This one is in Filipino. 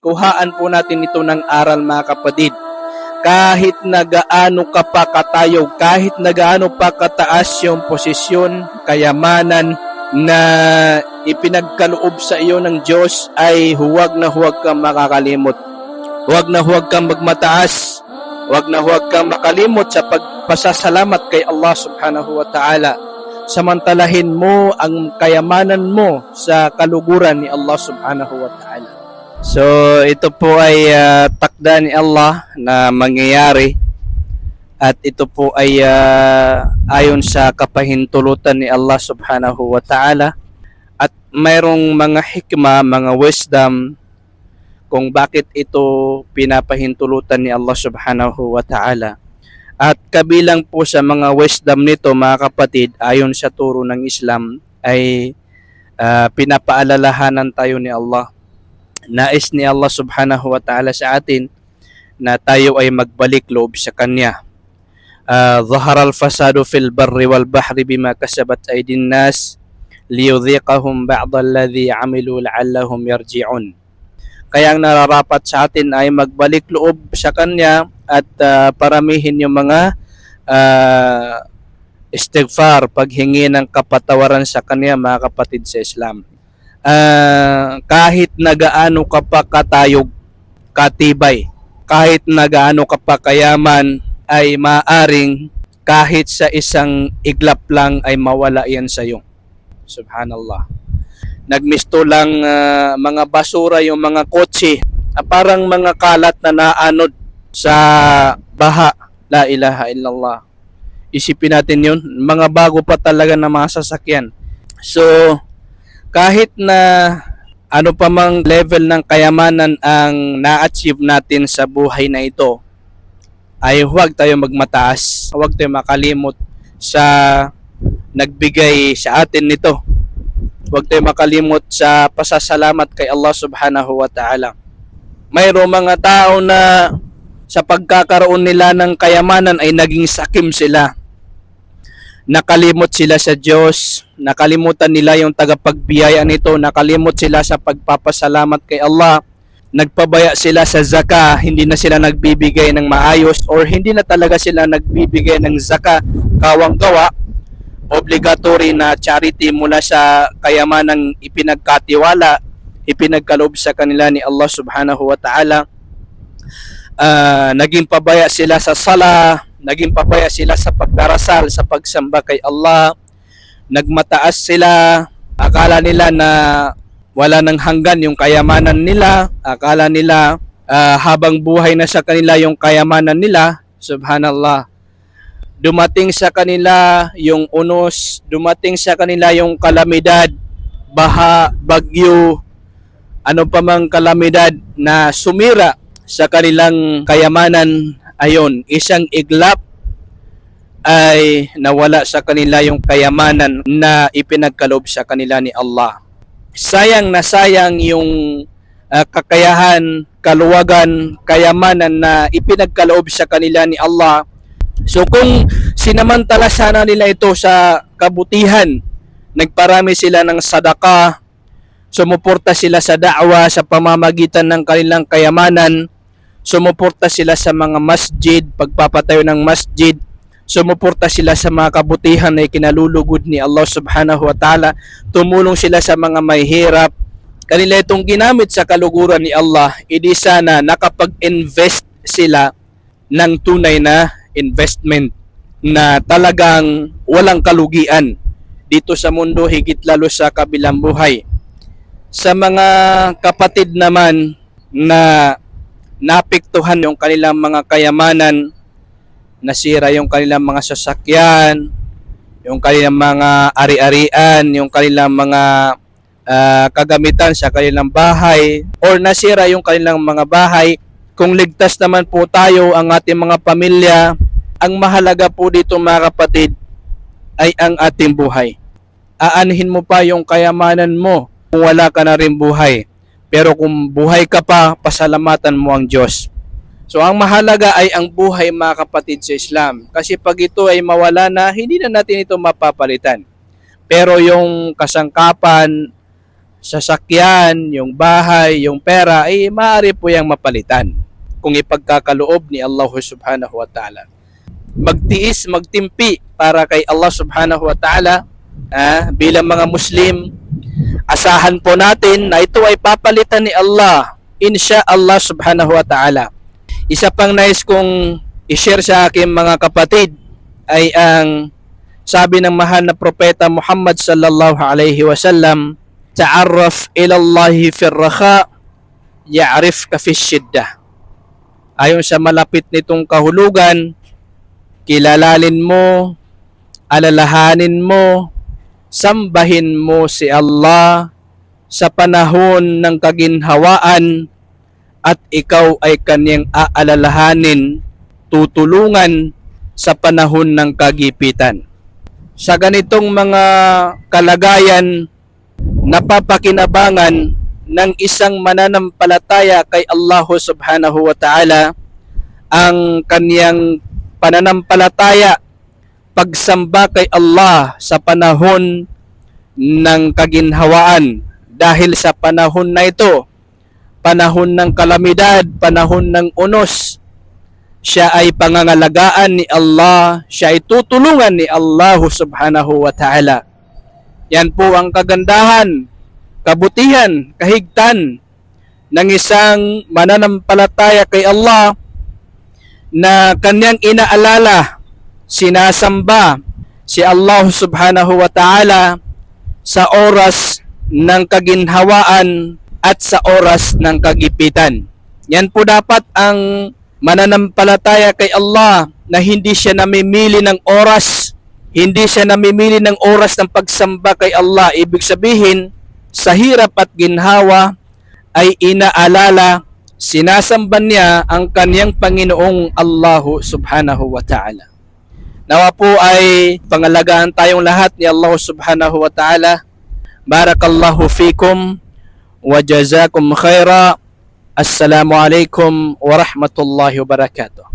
kuhaan po natin ito ng aral mga kapatid. Kahit na gaano ka pa katayo, kahit na gaano pa kataas yung posisyon, kayamanan na ipinagkaloob sa iyo ng Diyos ay huwag na huwag kang makakalimot. Huwag na huwag kang magmataas. Huwag na huwag kang makalimot sa pagpasasalamat kay Allah subhanahu wa ta'ala. Samantalahin mo ang kayamanan mo sa kaluguran ni Allah subhanahu wa ta'ala. So, ito po ay ah, takda ni Allah na mangyayari. At ito po ay ah, ayon sa kapahintulutan ni Allah subhanahu wa ta'ala. At mayroong mga hikma, mga wisdom kung bakit ito pinapahintulutan ni Allah subhanahu wa ta'ala. At kabilang po sa mga wisdom nito mga kapatid, ayon sa turo ng Islam ay ah, pinapaalalahanan tayo ni Allah nais ni Allah subhanahu wa ta'ala sa atin na tayo ay magbalik loob sa Kanya. Uh, Zahara al-fasadu fil barri wal bahri bima kasabat aydin nas liyudhiqahum ba'da alladhi amilu la'allahum yarji'un. Kaya ang nararapat sa atin ay magbalik loob sa Kanya at uh, paramihin yung mga uh, istighfar, paghingi ng kapatawaran sa Kanya mga kapatid sa Islam ah, kahit na gaano ka pa katayog, katibay, kahit na gaano ka pa kayaman, ay maaring kahit sa isang iglap lang ay mawala yan sa iyo. Subhanallah. Nagmisto lang ah, mga basura yung mga kotse, ah, parang mga kalat na naanod sa baha. La ilaha illallah. Isipin natin yun, mga bago pa talaga na mga sasakyan. So, kahit na ano pa mang level ng kayamanan ang na-achieve natin sa buhay na ito, ay huwag tayo magmataas, huwag tayo makalimot sa nagbigay sa atin nito. Huwag tayo makalimot sa pasasalamat kay Allah subhanahu wa ta'ala. Mayroong mga tao na sa pagkakaroon nila ng kayamanan ay naging sakim sila nakalimot sila sa Diyos, nakalimutan nila yung tagapagbiyaya nito, nakalimot sila sa pagpapasalamat kay Allah, nagpabaya sila sa zaka, hindi na sila nagbibigay ng maayos or hindi na talaga sila nagbibigay ng zaka. Kawang gawa, obligatory na charity mula sa kayamanang ipinagkatiwala, ipinagkalob sa kanila ni Allah subhanahu wa ta'ala. Uh, naging pabaya sila sa sala, naging papaya sila sa pagdarasal, sa pagsamba kay Allah. Nagmataas sila, akala nila na wala nang hanggan yung kayamanan nila, akala nila uh, habang buhay na sa kanila yung kayamanan nila, subhanallah. Dumating sa kanila yung unos, dumating sa kanila yung kalamidad, baha, bagyo, ano pa mang kalamidad na sumira sa kanilang kayamanan ayon isang iglap ay nawala sa kanila yung kayamanan na ipinagkalob sa kanila ni Allah. Sayang na sayang yung uh, kakayahan, kaluwagan, kayamanan na ipinagkaloob sa kanila ni Allah. So kung sinamantala sana nila ito sa kabutihan, nagparami sila ng sadaka, sumuporta sila sa da'wa sa pamamagitan ng kanilang kayamanan, sumuporta sila sa mga masjid, pagpapatayo ng masjid, sumuporta sila sa mga kabutihan na ikinalulugod ni Allah subhanahu wa ta'ala, tumulong sila sa mga may hirap, kanila itong ginamit sa kaluguran ni Allah, idi sana nakapag-invest sila ng tunay na investment na talagang walang kalugian dito sa mundo higit lalo sa kabilang buhay. Sa mga kapatid naman na napiktuhan yung kanilang mga kayamanan, nasira yung kanilang mga sasakyan, yung kanilang mga ari-arian, yung kanilang mga uh, kagamitan sa kanilang bahay, or nasira yung kanilang mga bahay. Kung ligtas naman po tayo, ang ating mga pamilya, ang mahalaga po dito mga kapatid ay ang ating buhay. Aanhin mo pa yung kayamanan mo kung wala ka na rin buhay pero kung buhay ka pa, pasalamatan mo ang Diyos. So ang mahalaga ay ang buhay mga kapatid sa Islam. Kasi pag ito ay mawala na, hindi na natin ito mapapalitan. Pero yung kasangkapan, sasakyan, yung bahay, yung pera, ay maaari po yung mapalitan kung ipagkakaloob ni Allah subhanahu wa ta'ala. Magtiis, magtimpi para kay Allah subhanahu wa ta'ala ah, bilang mga Muslim, asahan po natin na ito ay papalitan ni Allah, insya Allah subhanahu wa ta'ala. Isa pang nais kong i-share sa aking mga kapatid ay ang sabi ng mahal na propeta Muhammad sallallahu alaihi wasallam, ta'arraf ila Allah fi raha ya'rifka fi shiddah. Ayon sa malapit nitong kahulugan, kilalalin mo, alalahanin mo, sambahin mo si Allah sa panahon ng kaginhawaan at ikaw ay kanyang aalalahanin, tutulungan sa panahon ng kagipitan. Sa ganitong mga kalagayan, napapakinabangan ng isang mananampalataya kay Allah subhanahu wa ta'ala ang kanyang pananampalataya pagsamba kay Allah sa panahon ng kaginhawaan dahil sa panahon na ito panahon ng kalamidad, panahon ng unos siya ay pangangalagaan ni Allah, siya ay tutulungan ni Allah subhanahu wa ta'ala. Yan po ang kagandahan, kabutihan, kahigtan ng isang mananampalataya kay Allah na kanyang inaalala, sinasamba si Allah subhanahu wa ta'ala sa oras ng kaginhawaan at sa oras ng kagipitan. Yan po dapat ang mananampalataya kay Allah na hindi siya namimili ng oras, hindi siya namimili ng oras ng pagsamba kay Allah. Ibig sabihin, sa hirap at ginhawa ay inaalala, sinasamba niya ang kaniyang Panginoong Allah subhanahu wa ta'ala. Nawa po ay pangalagaan tayong lahat ni Allah subhanahu wa ta'ala. Barakallahu fikum wa jazakum khaira. Assalamu alaikum wa rahmatullahi wa barakatuh.